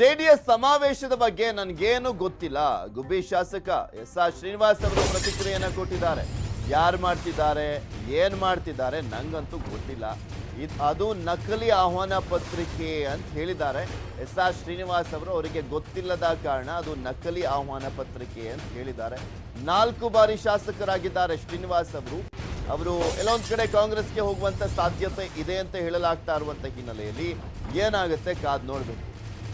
JDS ಸಮಾವೇಶದ ಬಗ್ಗೆ ನನಗೇನು ಗೊತ್ತಿಲ್ಲ. ಗುಬ್ಬಿ ಶಾಸಕ ಎಸ್ ಆರ್ ಶ್ರೀನಿವಾಸ್ ಅವರು ಪ್ರತಿಕ್ರಿಯೆಯನ್ನು ಕೊಟ್ಟಿದ್ದಾರೆ. ಯಾರು ಮಾಡ್ತಿದ್ದಾರೆ, ಏನು ಮಾಡ್ತಿದ್ದಾರೆ ನಂಗಂತೂ ಗೊತ್ತಿಲ್ಲ. ಅದು ನಕಲಿ ಆಹ್ವಾನ ಪತ್ರಿಕೆ ಅಂತ ಹೇಳಿದ್ದಾರೆ. ಎಸ್ ಆರ್ ಶ್ರೀನಿವಾಸ್ ಅವರು ಅವರಿಗೆ ಗೊತ್ತಿಲ್ಲದ ಕಾರಣ ಅದು ನಕಲಿ ಆಹ್ವಾನ ಪತ್ರಿಕೆ ಅಂತ ಹೇಳಿದ್ದಾರೆ. ನಾಲ್ಕು ಬಾರಿ ಶಾಸಕರಾಗಿದ್ದಾರೆ ಶ್ರೀನಿವಾಸ್ ಅವರು. ಅವರು ಎಲ್ಲೊಂದು ಕಡೆ ಕಾಂಗ್ರೆಸ್ಗೆ ಹೋಗುವಂತ ಸಾಧ್ಯತೆ ಇದೆ ಅಂತ ಹೇಳಲಾಗ್ತಾ ಇರುವಂಥ ಹಿನ್ನೆಲೆಯಲ್ಲಿ ಏನಾಗುತ್ತೆ ಕಾದ್ ನೋಡ್ಬೇಕು.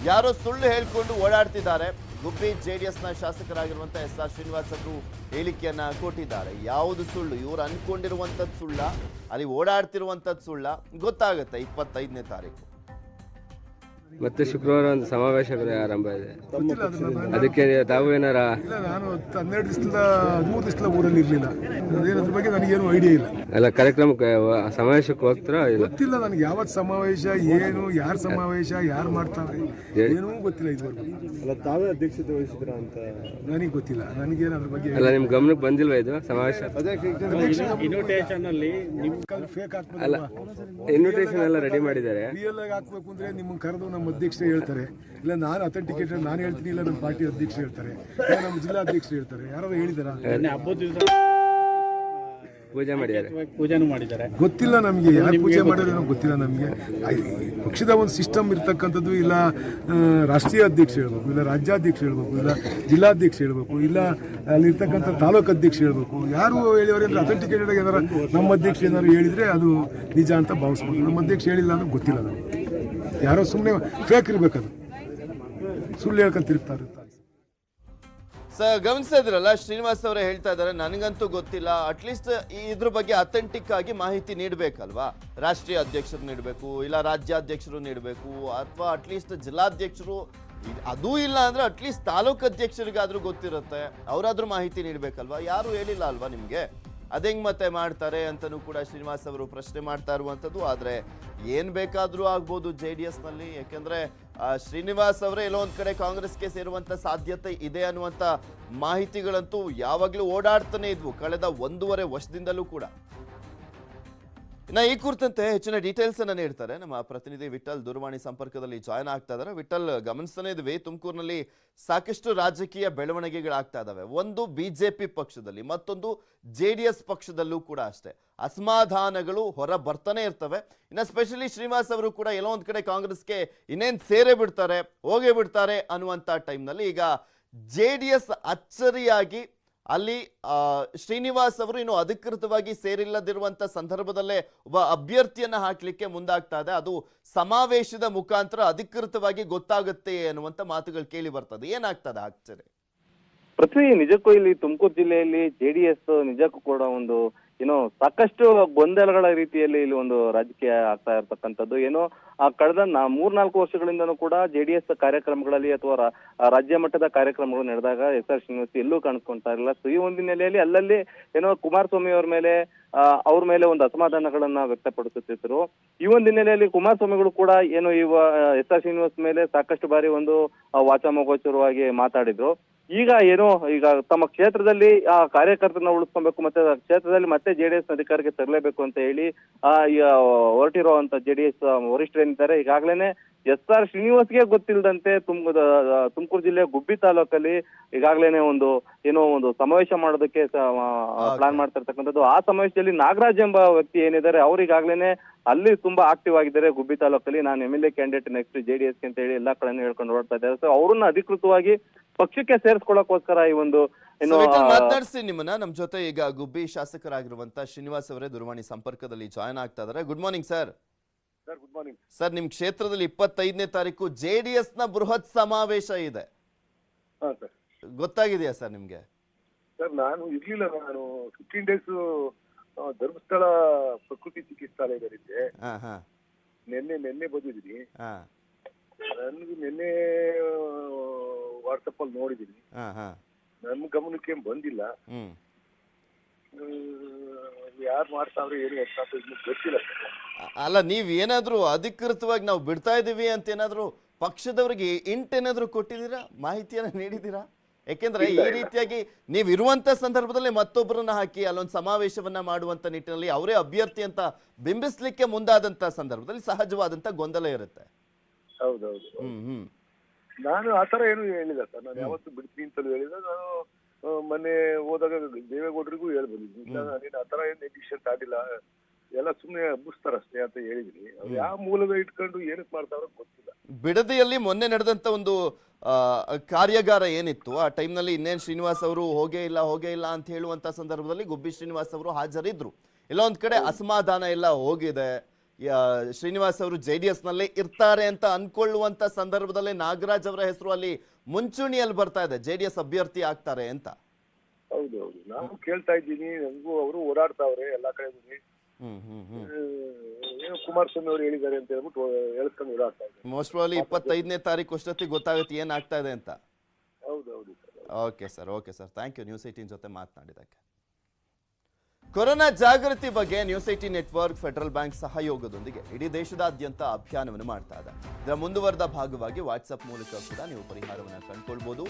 ಯಾರೋ ಸುಳ್ಳು ಹೇಳ್ಕೊಂಡು ಓಡಾಡ್ತಿದ್ದಾರೆ. ಗುಬ್ಬಿ ಜೆ ಡಿ ಎಸ್ನ ಶಾಸಕರಾಗಿರುವಂತಹ ಎಸ್ ಆರ್ ಶ್ರೀನಿವಾಸ್ ಅವರು ಹೇಳಿಕೆಯನ್ನ ಕೊಟ್ಟಿದ್ದಾರೆ. ಯಾವುದು ಸುಳ್ಳು? ಇವರು ಅನ್ಕೊಂಡಿರುವಂತದ್ದು ಸುಳ್ಳ, ಅಲ್ಲಿ ಓಡಾಡ್ತಿರುವಂಥದ್ದು ಸುಳ್ಳ ಗೊತ್ತಾಗುತ್ತೆ ಇಪ್ಪತ್ತೈದನೇ ತಾರೀಕು. ಮತ್ತೆ ಶುಕ್ರವಾರ ಒಂದು ಸಮಾವೇಶ ಆರಂಭ ಇದೆ. ಗೊತ್ತಿಲ್ಲ ಅದಕ್ಕೆ ತಾವು ಏನಾರ ಇಲ್ಲ ನಾನು ಹನ್ನೆರಡು ದಿವಸದಿಂದ ಹದಿಮೂರು ದಿವಸದ ಊರಲ್ಲಿ ಇರಲಿಲ್ಲ. ಅದ್ರ ಬಗ್ಗೆ ನನಗೇನು ಐಡಿಯಾ ಇಲ್ಲ. ಅಲ್ಲ ಕಾರ್ಯಕ್ರಮಕ್ಕೆ ಸಮಾವೇಶಕ್ಕೆ ಹೋಗ್ತಾರಾ ಇಲ್ಲ? ಗೊತ್ತಿಲ್ಲ ನನಗೆ ಯಾವತ್ತು ಸಮಾವೇಶ ಏನು ಯಾರು ಸಮಾವೇಶ ಯಾರು ಮಾಡ್ತಾರೆ ಏನೂ ಗೊತ್ತಿಲ್ಲ ಇದುವರೆಗೂ. ಅಲ್ಲ ತಾವೇ ಅಧ್ಯಕ್ಷತೆ ವಹಿಸಿದ್ರ ಅಂತ? ನನಗೆ ಗೊತ್ತಿಲ್ಲ ನನಗೇನು ಅದ್ರ ಬಗ್ಗೆ ಅಲ್ಲ ನಿಮ್ ಗಮನಕ್ಕೆ ಬಂದಿಲ್ವಾ ಇದು ಸಮಾವೇಶ? ಇನ್ವಿಟೇಷನ್ ಅಲ್ಲಿ ನಿಮ್ ಫೇಕ್ ಅಲ್ಲ ಇನ್ವಿಟೇಷನ್ ಎಲ್ಲ ರೆಡಿ ಮಾಡಿದ್ದಾರೆ. ರಿಯಲ್ ಆಗಿ ಹಾಕ್ಬೇಕು ಅಂದ್ರೆ ನಿಮ್ಮನ್ನು ಕರೆದು ನಮ್ಮ ಅಧ್ಯಕ್ಷರೇ ಹೇಳ್ತಾರೆ. ಇಲ್ಲ ನಾನು ಅಥೆಂಟಿಕೇಟೆಡ್ ನಾನು ಹೇಳ್ತೀನಿ ಇಲ್ಲ ನಮ್ಮ ಪಾರ್ಟಿ ಅಧ್ಯಕ್ಷರು ಹೇಳ್ತಾರೆ. ಇಲ್ಲ ನಮ್ಮ ಜಿಲ್ಲಾ ಅಧ್ಯಕ್ಷರು ಹೇಳ್ತಾರೆ. ಯಾರು ಹೇಳಿದಾರ? ಪೂಜೆ ಮಾಡಿದ್ದಾರೆ. ಪೂಜೆನೂ ಮಾಡಿದ್ದಾರೆ. ಗೊತ್ತಿಲ್ಲ ನಮಗೆ. ಯಾರು ಪೂಜೆ ಮಾಡಿದ್ರು ಗೊತ್ತಿಲ್ಲ ನಮಗೆ. ಪಕ್ಷದ ಒಂದು ಸಿಸ್ಟಮ್ ಇರ್ತಕ್ಕಂಥದ್ದು ಇಲ್ಲ ರಾಷ್ಟ್ರೀಯ ಅಧ್ಯಕ್ಷ ಹೇಳ್ಬೇಕು ಇಲ್ಲ ರಾಜ್ಯಾಧ್ಯಕ್ಷ ಹೇಳ್ಬೇಕು ಇಲ್ಲ ಜಿಲ್ಲಾಧ್ಯಕ್ಷ ಹೇಳ್ಬೇಕು ಇಲ್ಲ ಅಲ್ಲಿರ್ತಕ್ಕಂಥ ತಾಲೂಕು ಅಧ್ಯಕ್ಷ ಹೇಳ್ಬೇಕು. ಯಾರು ಹೇಳಿದ್ರೆ ಅಂದ್ರೆ ಅಥೆಂಟಿಕೇಟೆಡ್ ಏನಾರ ನಮ್ಮ ಅಧ್ಯಕ್ಷ ಏನಾದ್ರು ಹೇಳಿದ್ರೆ ಅದು ನಿಜ ಅಂತ ಭಾವಿಸ್ಬೋದು. ನಮ್ಮ ಅಧ್ಯಕ್ಷ ಹೇಳಿಲ್ಲ ಅಂದ್ರೆ ಗೊತ್ತಿಲ್ಲ ನಮಗೆ. ಯಾರೋ ಸುಮ್ಮನೆ ಫೇಕ್ ಇರ್ಬೇಕದು. ಸುಳ್ಳು ಹೇಳ್ಕೊಂಡು ತಿರುಗ್ತಾ ಇರ್ತಾರೆ ಸ ಗಮನಿಸ್ತಾ ಶ್ರೀನಿವಾಸ್ ಅವರೇ ಹೇಳ್ತಾ ಇದ್ದಾರೆ, ನನಗಂತೂ ಗೊತ್ತಿಲ್ಲ ಅಟ್ಲೀಸ್ಟ್ ಇದ್ರ ಬಗ್ಗೆ ಅಥೆಂಟಿಕ್ ಆಗಿ ಮಾಹಿತಿ ನೀಡಬೇಕಲ್ವಾ? ರಾಷ್ಟ್ರೀಯ ಅಧ್ಯಕ್ಷರು ನೀಡಬೇಕು, ಇಲ್ಲ ರಾಜ್ಯಾಧ್ಯಕ್ಷರು ನೀಡಬೇಕು, ಅಥವಾ ಅಟ್ಲೀಸ್ಟ್ ಜಿಲ್ಲಾಧ್ಯಕ್ಷರು, ಅದೂ ಇಲ್ಲ ಅಂದ್ರೆ ಅಟ್ಲೀಸ್ಟ್ ತಾಲೂಕು ಅಧ್ಯಕ್ಷರಿಗಾದ್ರೂ ಗೊತ್ತಿರುತ್ತೆ, ಅವರಾದ್ರೂ ಮಾಹಿತಿ ನೀಡಬೇಕಲ್ವಾ? ಯಾರು ಹೇಳಿಲ್ಲ ಅಲ್ವಾ ನಿಮ್ಗೆ? ಅದೆಂಗ್ ಮತ್ತೆ ಮಾಡ್ತಾರೆ ಅಂತಲೂ ಕೂಡ ಶ್ರೀನಿವಾಸ್ ಅವರು ಪ್ರಶ್ನೆ ಮಾಡ್ತಾ ಇರುವಂಥದ್ದು. ಆದರೆ ಏನು ಬೇಕಾದರೂ ಆಗ್ಬೋದು ಜೆ ಡಿ ಎಸ್ನಲ್ಲಿ. ನಲ್ಲಿ ಯಾಕೆಂದ್ರೆ ಶ್ರೀನಿವಾಸ್ ಅವರೇ ಎಲ್ಲೋ ಒಂದು ಕಡೆ ಕಾಂಗ್ರೆಸ್ಗೆ ಸೇರುವಂತ ಸಾಧ್ಯತೆ ಇದೆ ಅನ್ನುವಂತ ಮಾಹಿತಿಗಳಂತೂ ಯಾವಾಗಲೂ ಓಡಾಡ್ತಾನೆ ಇದ್ವು. ಕಳೆದ ಒಂದೂವರೆ ವರ್ಷದಿಂದಲೂ ಕೂಡ. ಇನ್ನ ಈ ಕುರಿತಂತೆ ಹೆಚ್ಚಿನ ಡೀಟೇಲ್ಸ್ ಅನ್ನ ನೀಡ್ತಾರೆ. ನಮ್ಮ ಪ್ರತಿನಿಧಿ ವಿಠಲ್ ದೂರವಾಣಿ ಸಂಪರ್ಕದಲ್ಲಿ ಜಾಯ್ನ್ ಆಗ್ತಾ ಇದ್ದಾರೆ. ವಿಠಲ್, ಗಮನಿಸ್ತಾನೆ ಇದ್ವಿ. ತುಮಕೂರಿನಲ್ಲಿ ಸಾಕಷ್ಟು ರಾಜಕೀಯ ಬೆಳವಣಿಗೆಗಳಾಗ್ತಾ ಇದಾವೆ ಒಂದು ಬಿಜೆಪಿ ಪಕ್ಷದಲ್ಲಿ, ಮತ್ತೊಂದು ಜೆ ಪಕ್ಷದಲ್ಲೂ ಕೂಡ ಅಷ್ಟೇ. ಅಸಮಾಧಾನಗಳು ಹೊರ ಬರ್ತಾನೆ ಇರ್ತವೆ. ಇನ್ನ ಸ್ಪೆಷಲಿ ಶ್ರೀನಿವಾಸ್ ಅವರು ಕೂಡ ಎಲ್ಲೋ ಒಂದ್ ಕಡೆ ಕಾಂಗ್ರೆಸ್ಗೆ ಇನ್ನೇನ್ ಸೇರೇ ಬಿಡ್ತಾರೆ, ಹೋಗೇ ಬಿಡ್ತಾರೆ ಅನ್ನುವಂತ ಟೈಮ್ನಲ್ಲಿ ಈಗ ಜೆ ಡಿ ಎಸ್ ಅಚ್ಚರಿಯಾಗಿ ಅಲ್ಲಿ ಶ್ರೀನಿವಾಸ್ ಅವರು ಇನ್ನು ಅಧಿಕೃತವಾಗಿ ಸೇರಿಲ್ಲದಿರುವಂತ ಸಂದರ್ಭದಲ್ಲೇ ಒಬ್ಬ ಅಭ್ಯರ್ಥಿಯನ್ನ ಹಾಕ್ಲಿಕ್ಕೆ ಮುಂದಾಗ್ತಾ ಇದೆ. ಅದು ಸಮಾವೇಶದ ಮುಖಾಂತರ ಅಧಿಕೃತವಾಗಿ ಗೊತ್ತಾಗುತ್ತೆ ಅನ್ನುವಂತ ಮಾತುಗಳು ಕೇಳಿ ಬರ್ತದೆ. ಏನಾಗ್ತದೆ ಆಕ್ಚುಲಿ ಪೃಥ್ವಿ, ನಿಜಕ್ಕೂ ಇಲ್ಲಿ ತುಮಕೂರು ಜಿಲ್ಲೆಯಲ್ಲಿ ಜೆಡಿಎಸ್ ನಿಜಕ್ಕೂ ಕೂಡ ಒಂದು ಏನೋ ಸಾಕಷ್ಟು ಗೊಂದಲಗಳ ರೀತಿಯಲ್ಲಿ ಇಲ್ಲಿ ಒಂದು ರಾಜಕೀಯ ಆಗ್ತಾ ಇರ್ತಕ್ಕಂಥದ್ದು. ಏನೋ, ಆ ಕಳೆದ ಮೂರ್ನಾಲ್ಕು ವರ್ಷಗಳಿಂದನೂ ಕೂಡ ಜೆಡಿಎಸ್ ಕಾರ್ಯಕ್ರಮಗಳಲ್ಲಿ ಅಥವಾ ರಾಜ್ಯ ಮಟ್ಟದ ಕಾರ್ಯಕ್ರಮಗಳು ನಡೆದಾಗ ಎಸ್ ಆರ್ ಶ್ರೀನಿವಾಸ್ ಎಲ್ಲೂ ಕಾಣಿಸ್ಕೊಂತಾ ಇರಲಿಲ್ಲ. ಸೊ ಈ ಒಂದು ಹಿನ್ನೆಲೆಯಲ್ಲಿ ಅಲ್ಲಲ್ಲಿ ಏನೋ ಕುಮಾರಸ್ವಾಮಿ ಅವ್ರ ಮೇಲೆ ಅವ್ರ ಮೇಲೆ ಒಂದು ಅಸಮಾಧಾನಗಳನ್ನ ವ್ಯಕ್ತಪಡಿಸುತ್ತಿದ್ದರು. ಈ ಒಂದು ಹಿನ್ನೆಲೆಯಲ್ಲಿ ಕುಮಾರಸ್ವಾಮಿಗಳು ಕೂಡ ಏನು ಇವ ಎಸ್ ಆರ್ ಶ್ರೀನಿವಾಸ್ ಮೇಲೆ ಸಾಕಷ್ಟು ಬಾರಿ ಒಂದು ವಾಚಾಮಗೋಚರವಾಗಿ ಮಾತಾಡಿದ್ರು. ಈಗ ಏನು, ಈಗ ತಮ್ಮ ಕ್ಷೇತ್ರದಲ್ಲಿ, ಆ ಕಾರ್ಯಕರ್ತರನ್ನ ಉಳಿಸ್ಕೊಬೇಕು ಮತ್ತೆ ಕ್ಷೇತ್ರದಲ್ಲಿ ಮತ್ತೆ ಜೆಡಿಎಸ್ ಅಧಿಕಾರಕ್ಕೆ ತರಲೇಬೇಕು ಅಂತ ಹೇಳಿ, ಆ ಹೊರಟಿರುವಂತ ಜೆಡಿಎಸ್ ವರಿಷ್ಠರೇನಿದ್ದಾರೆ ಈಗಾಗಲೇ ಎಸ್ ಆರ್ ಶ್ರೀನಿವಾಸ್ಗೆ ಗೊತ್ತಿಲ್ಲದಂತೆ ತುಮ್ ತುಮಕೂರು ಜಿಲ್ಲೆ ಗುಬ್ಬಿ ತಾಲೂಕಲ್ಲಿ ಈಗಾಗಲೇ ಒಂದು ಏನೋ ಒಂದು ಸಮಾವೇಶ ಮಾಡೋದಕ್ಕೆ ಪ್ಲಾನ್ ಮಾಡ್ತಾ ಇರ್ತಕ್ಕಂಥದ್ದು ಆ ಸಮಾವೇಶದಲ್ಲಿ ನಾಗರಾಜ್ ಎಂಬ ವ್ಯಕ್ತಿ ಏನಿದ್ದಾರೆ ಅವ್ರು ಈಗಾಗಲೇ ಅಲ್ಲಿ ತುಂಬಾ ಆಕ್ಟಿವ್ ಆಗಿದ್ದಾರೆ ಗುಬ್ಬಿ ತಾಲೂಕಲ್ಲಿ. ನಾನು M L A candidate next JDS ಅಂತ ಹೇಳಿ ಎಲ್ಲಾ ಕಡೆ ಹೇಳ್ಕೊಂಡು ಓಡ್ತಾ ಇದ್ದಾರೆ. ಸೊ ಅವ್ರನ್ನ ಅಧಿಕೃತವಾಗಿ ಪಕ್ಷಕ್ಕೆ ಸೇರಿಸ್ಕೊಳ್ಳೋಕೋಸ್ಕರ ಈ ಒಂದು ಮಾತಾಡಿಸ್ತೀನಿ ನಿಮ್ಮನ್ನ. ನಮ್ ಜೊತೆ ಈಗ ಗುಬ್ಬಿ ಶಾಸಕರಾಗಿರುವಂತ ಶ್ರೀನಿವಾಸ್ ಅವರೇ ದೂರವಾಣಿ ಸಂಪರ್ಕದಲ್ಲಿ ಜಾಯ್ನ್ ಆಗ್ತಾ ಇದ್ದಾರೆ. Good morning sir sir good morning sir ನಿಮ್ ಕ್ಷೇತ್ರದಲ್ಲಿ ಇಪ್ಪತ್ತೈದನೇ ತಾರೀಕು ಜೆ ಡಿ ಎಸ್ನ ಬೃಹತ್ ಸಮಾವೇಶ ಇದೆ. ಹಾಂ ಸರ್ ಗೊತ್ತಾಗಿದೆಯಾ ಸರ್ ನಿಮ್ಗೆ? ಸರ್ ನಾನು ಇರ್ಲಿಲ್ಲ ನಾನು ಫಿಫ್ಟೀನ್ ಡೇಸ್ ಧರ್ಮಸ್ಥಳ ಪ್ರಕೃತಿ ಚಿಕಿತ್ಸಾಲಯದಲ್ಲಿದ್ದೆ ನಿನ್ನೆ ನಿನ್ನೆ ಬಂದಿದ್ದೀನಿ. ನನ್ಗೆ ನಿನ್ನೆ ವಾಟ್ಸಪ್ ಅಲ್ಲಿ ನೋಡಿದೀನಿ ನನ್ ಗಮನಕ್ಕೆ ಬಂದಿಲ್ಲ. ಯಾರು ಮಾಡ್ತಾವ್ರೆ ಏನು ಅಂತ ಅಂತ ಇನ್ನೂ ಗೊತ್ತಿಲ್ಲ. ಸರ್. ಅಲ್ಲ ನೀವ್ ಏನಾದ್ರೂ ಅಧಿಕೃತವಾಗಿ ನಾವು ಬಿಡ್ತಾ ಇದೀವಿ ಅಂತ ಏನಾದ್ರೂ ಪಕ್ಷದವರಿಗೆ ಇಂಟ್ ಏನಾದ್ರೂ ಕೊಟ್ಟಿದ್ದೀರಾ? ಮಾಹಿತಿಯನ್ನ ನೀಡಿದೀರಾ ಯಾಕೆಂದ್ರೆ ಈ ರೀತಿಯಾಗಿ ನೀವು ಇರುವಂತ ಸಂದರ್ಭದಲ್ಲಿ ಮತ್ತೊಬ್ಬರನ್ನ ಹಾಕಿ ಅಲ್ಲೊಂದು ಸಮಾವೇಶವನ್ನ ಮಾಡುವಂತ ನಿಟ್ಟಿನಲ್ಲಿ ಅವರೇ ಅಭ್ಯರ್ಥಿ ಅಂತ ಬಿಂಬಿಸ್ಲಿಕ್ಕೆ ಮುಂದಾದಂತ ಸಂದರ್ಭದಲ್ಲಿ ಸಹಜವಾದಂತ ಗೊಂದಲ ಇರುತ್ತೆ. ಹೌದೌದು. ಹ್ಮ್ ಹ್ಮ್. ನಾನು ಆತರ ಥರ ಏನು ಹೇಳಿಲ್ಲ ಸರ್. ನಾನು ಯಾವತ್ತು ಬಿಡ್ತೀನಿ ಅಂತಲೂ ಹೇಳಿಲ್ಲ. ನಾನು ಮೊನ್ನೆ ಹೋದಾಗ ದೇವೇಗೌಡರಿಗೂ ಹೇಳ್ಬೋದು ಇಲ್ಲ ನೀನು ಆ ತರ ಏನು ಡಿಸಿಷನ್ ಆಗಿಲ್ಲ ಎಲ್ಲ ಸುಮ್ಮನೆ ಹಬ್ಬಿಸ್ತಾರಷ್ಟೇ ಅಂತ ಹೇಳಿದ್ರಿ ಅವ್ರು ಯಾವ ಮೂಲದ ಇಟ್ಕೊಂಡು ಏನಕ್ಕೆ ಮಾಡ್ತಾರೋ ಗೊತ್ತಿಲ್ಲ. ಬಿಡದಿಯಲ್ಲಿ ಮೊನ್ನೆ ನಡೆದಂತ ಒಂದು ಕಾರ್ಯಾಗಾರ ಏನಿತ್ತು ಆ ಟೈಮ್ನಲ್ಲಿ ಇನ್ನೇನ್ ಶ್ರೀನಿವಾಸ್ ಅವರು ಹೋಗೇ ಇಲ್ಲ ಹೋಗೇ ಇಲ್ಲ ಅಂತ ಹೇಳುವಂತ ಸಂದರ್ಭದಲ್ಲಿ ಗುಬ್ಬಿ ಶ್ರೀನಿವಾಸ್ ಅವರು ಹಾಜರಿದ್ರು. ಎಲ್ಲ ಒಂದ್ ಕಡೆ ಅಸಮಾಧಾನ ಎಲ್ಲ ಹೋಗಿದೆ. ಶ್ರೀನಿವಾಸ್ ಅವರು ಜೆ ಡಿ ಎಸ್ ನಲ್ಲೇ ಇರ್ತಾರೆ ಅಂತ ಅನ್ಕೊಳ್ಳುವಂತ ಸಂದರ್ಭದಲ್ಲಿ ನಾಗರಾಜ್ ಅವರ ಹೆಸರು ಅಲ್ಲಿ ಮುಂಚೂಣಿಯಲ್ಲಿ ಬರ್ತಾ ಇದೆ. ಜೆ ಡಿ ಎಸ್ ಅಭ್ಯರ್ಥಿ ಆಗ್ತಾರೆ ಅಂತ. ಹೌದು ಹೌದು. ನಾವು ಕೇಳ್ತಾ ಇದ್ದೀನಿ. ನನಗೂ ಅವರು ಓಡಾಡ್ತಾವ್ರೆ ಎಲ್ಲಾ ಕಡೆ ಏನೋ ಕುಮಾರಸ್ವಾಮಿ ಅವರು ಹೇಳಿದ್ದಾರೆ ಅಂತ ಹೇಳ್ಬಿಟ್ಟು ಹೇಳ್ಕೊಂಡು ಓಡಾಡ್ತಾ ಇದ್ದಾರೆ. ಮೋಸ್ಟ್ ಪ್ರಾಬ್ಲಿ ಇಪ್ಪತ್ತೈದನೇ ತಾರೀಕು ಅಷ್ಟೊತ್ತಿಗೆ ಗೊತ್ತಾಗುತ್ತೆ ಏನಾಗ್ತಾ ಇದೆ ಅಂತ. ಹೌದು ಹೌದು okay sir okay sir thank you news eighteen ಜೊತೆ ಮಾತನಾಡಿದ್ದಕ್ಕೆ. ಕೊರೋನಾ ಜಾಗೃತಿ ಬಗ್ಗೆ news IT network federal bank ಸಹಯೋಗದೊಂದಿಗೆ ಇಡೀ ದೇಶದಾದ್ಯಂತ ಅಭಿಯಾನವನ್ನು ಮಾಡ್ತಾ ಇದೆ. ಇದರ ಮುಂದುವರೆದ ಭಾಗವಾಗಿ ವಾಟ್ಸಪ್ ಮೂಲಕ ಕೂಡ ನೀವು ಪರಿಹಾರವನ್ನು ಕಂಡುಕೊಳ್ಬಹುದು